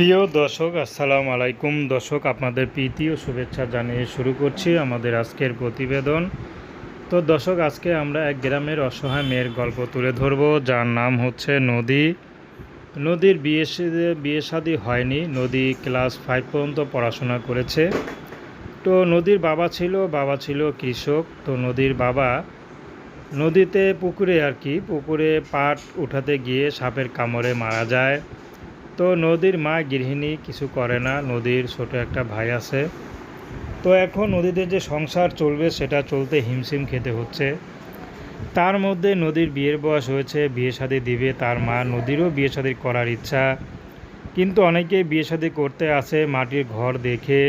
প্রিয় দর্শক, আসসালামু আলাইকুম। দর্শক, আপনাদের প্রীতি ও শুভেচ্ছা জানিয়ে শুরু করছি আমাদের আজকের প্রতিবেদন। তো দর্শক, আজকে আমরা এক গ্রামের অসহায় মেয়ের গল্প তুলে ধরব, যার নাম হচ্ছে নদী। নদীর বিয়ে বিয়ে শাদী হয়নি, নদী ক্লাস ফাইভ পর্যন্ত পড়াশোনা করেছে। তো নদীর বাবা ছিল বাবা ছিল কৃষক। তো নদীর বাবা নদীতে পুকুরে আর কি, পুকুরে পাট উঠাতে গিয়ে সাপের কামড়ে মারা যায়। তো নদীর মা গৃহিণী কিছু করে না, নদীর ছোট একটা ভাই আছে। তো এখন নদীতে যে সংসার চলবে, সেটা চলতে হিমশিম খেতে হচ্ছে। তার মধ্যে নদীর বিয়ের বয়স হয়েছে, বিয়ে শাদী দিবে তার মা, নদীরও বিয়ে শাদী করার ইচ্ছা। কিন্তু অনেকেই বিয়ে শাদী করতে আসে, মাটির ঘর দেখে।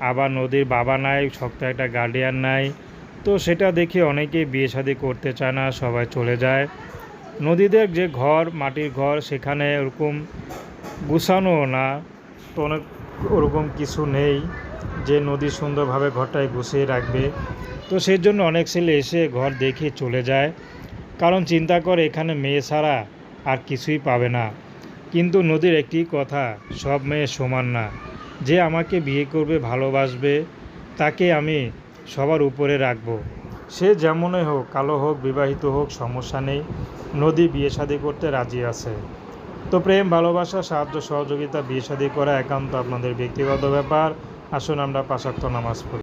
আবার নদীর বাবা নাই, শক্ত একটা গার্ডিয়ান নাই। তো সেটা দেখে অনেকেই বিয়ে শাদী করতে চায় না, সবাই চলে যায়। নদীদের যে ঘর, মাটির ঘর, সেখানে ওরকম গুছানো না। তো অনেক ওরকম কিছু নেই যে নদী সুন্দরভাবে ঘরটায় গুছিয়ে রাখবে। তো সেই জন্য অনেক ছেলে এসে ঘর দেখে চলে যায়। কারণ চিন্তা করে এখানে মেয়ে ছাড়া আর কিছুই পাবে না। কিন্তু নদীর একটি কথা, সব মেয়ে সমান না। যে আমাকে বিয়ে করবে, ভালোবাসবে, তাকে আমি সবার উপরে রাখব। সে যেমনই হোক, কালো হোক, বিবাহিত হোক, সমস্যা নেই। নদী বিয়ে শাদী করতে রাজি আছে। তো প্রেম ভালোবাসা, সাহায্য, সহযোগিতা, বিয়ে শাদী করা একান্ত আপনাদের ব্যক্তিগত ব্যাপার। আসুন আমরা পাশাক্ত নামাজ পড়ি।